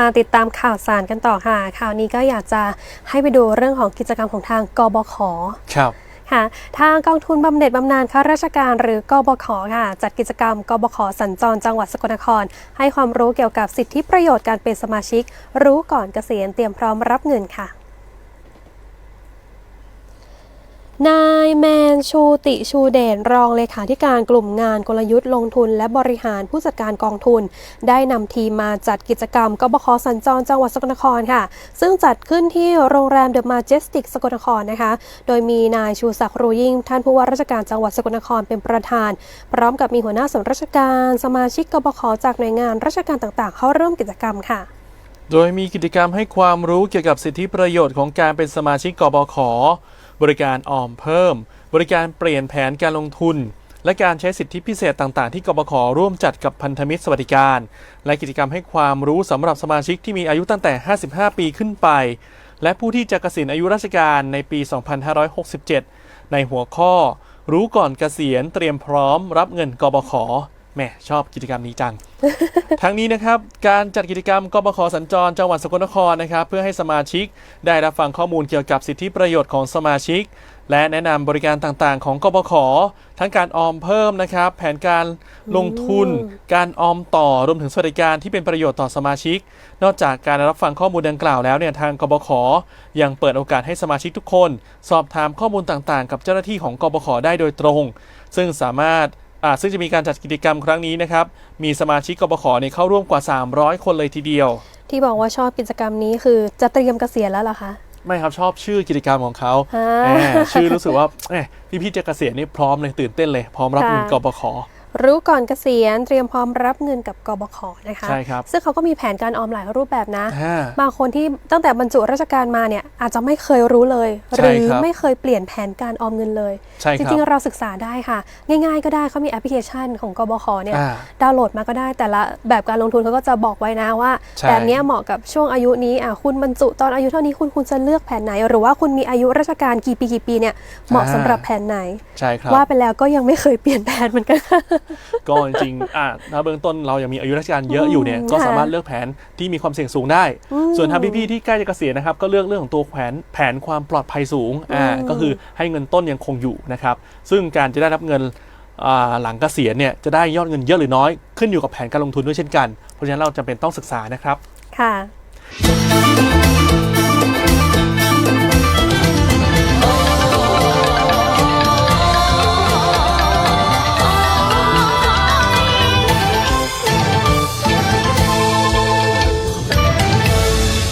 มาติดตามข่าวสารกันต่อค่ะ ข่าวนี้ก็อยากจะให้ไปดูเรื่องของกิจกรรมของทางกบขครับค่ะทางกองทุนบำเหน็จบำนาญข้าราชการหรือกบขค่ะ จัดกิจกรรมกบขสัญจรจังหวัดสกลนคร ให้ความรู้เกี่ยวกับสิทธิประโยชน์การเป็นสมาชิก รู้ก่อนเกษียณเตรียมพร้อมรับเงินค่ะ นายแมนชูติชูเดชรองเลขาธิการกลุ่มงานกลยุทธ์ลงทุน และบริหารผู้จัดการกองทุน ได้นำทีมมาจัดกิจกรรมกบขสัญจรจังหวัดสกลนครค่ะ ซึ่งจัดขึ้นที่โรงแรมเดอะมาเจสติกสกลนครนะคะ โดยมีนายชูศักดิ์รูยิ่ง ท่านผู้ว่าราชการจังหวัดสกลนครเป็นประธาน พร้อมกับมีหัวหน้าส่วนราชการ สมาชิกกบขจากหน่วยงานราชการต่างๆ เข้าร่วมกิจกรรมค่ะโดยมีกิจกรรมให้ความรู้เกี่ยวกับสิทธิประโยชน์ของการเป็นสมาชิกกบข บริการออมเพิ่ม บริการเปลี่ยนแผนการลงทุน และการใช้สิทธิพิเศษต่างๆ ที่กบขร่วมจัดกับพันธมิตรสวัสดิการ และกิจกรรมให้ความรู้สำหรับสมาชิกที่มีอายุตั้งแต่ 55 ปีขึ้นไป และผู้ที่จะเกษียณอายุราชการในปี 2567 ในหัวข้อ รู้ก่อนเกษียณเตรียมพร้อมรับเงินกบข แหม่ชอบกิจกรรมนี้จัง ทั้งนี้นะครับ การจัดกิจกรรมกบขสัญจรจังหวัดสกลนครนะครับ เพื่อให้สมาชิกได้รับฟังข้อมูลเกี่ยวกับสิทธิประโยชน์ของสมาชิก และแนะนำบริการต่างๆ ของกบขทั้งการออมเพิ่มนะครับ แผนการลงทุน การออมต่อรวมถึงสวัสดิการที่เป็นประโยชน์ต่อสมาชิก นอกจากการรับฟังข้อมูลดังกล่าวแล้วเนี่ยทางกบขยังเปิดโอกาสให้สมาชิกทุกคน สอบถามข้อมูลต่างๆ กับเจ้าหน้าที่ของกบขได้โดยตรง ซึ่งสามารถอ่า ซึ่งจะมีการจัดกิจกรรมครั้งนี้นะครับ มีสมาชิกกบขเนี่ยเข้าร่วมกว่า 300 คนเลยทีเดียว ที่บอกว่าชอบกิจกรรมนี้คือจะเตรียมเกษียณแล้วเหรอคะไม่ครับชอบชื่อกิจกรรมของเขาอ่าแหมชื่อรู้สึกว่าแหมพี่ๆจะเกษียณนี่พร้อมเลยตื่นเต้นเลย พร้อมรับค่ะเงินกบข รู้ก่อนเกษียณเตรียมพร้อมรับเงินกับกบขนะคะใช่ครับซึ่งเขาก็มีแผนการออมหลายรูปแบบนะอ่าบางคนที่ตั้งแต่บรรจุราชการมาเนี่ยอาจจะไม่เคยรู้เลยหใช่รือครับไม่เคยเปลี่ยนแผนการออมเงินเลยใช่จครับริงๆเราศึกษาได้ค่ะ ง่ายๆก็ได้เขามีแอปพลิเคชันของกบขเนี่ยอ่าดาวน์โหลดมาก็ได้แต่ละแบบการลงทุนเขาก็จะบอกไว้นะว่าใช่แบบเนี้ยเหมาะกับช่วงอายุนี้อะคุณบรรจุตอนอายุเท่านี้คุณคุณจะเลือกแผนไหน หรือว่าคุณมีอายุราชการกี่ปีกี่ปีเนี่ยเหมาะสำหรับแผนไหนใช่ครับว่าไปแล้วก็ยังไม่เคยเปลี่ยนแผนเหมือนกันก็จริงๆอะถ้าเบื้องต้นเรายังมีอายุราชการเยอะอยู่เนี่ยอืมก็ค่ะสามารถเลือกแผนที่มีความเสี่ยงสูงได้อืมส่วนทางพี่ๆที่ใกล้จะเกษียณนะครับก็เลือกเรื่องของตัวแผนแผนความปลอดภัยสูงอ่าอืมก็คือให้เงินต้นยังคงอยู่นะครับ ซึ่งการจะได้รับเงินอ่าหลังเกษียณเนี่ยจะได้ยอดเงินเยอะหรือน้อยขึ้นอยู่กับแผนการลงทุนด้วยเช่นกัน เพราะฉะนั้นเราจำเป็นต้องศึกษานะครับ ค่ะ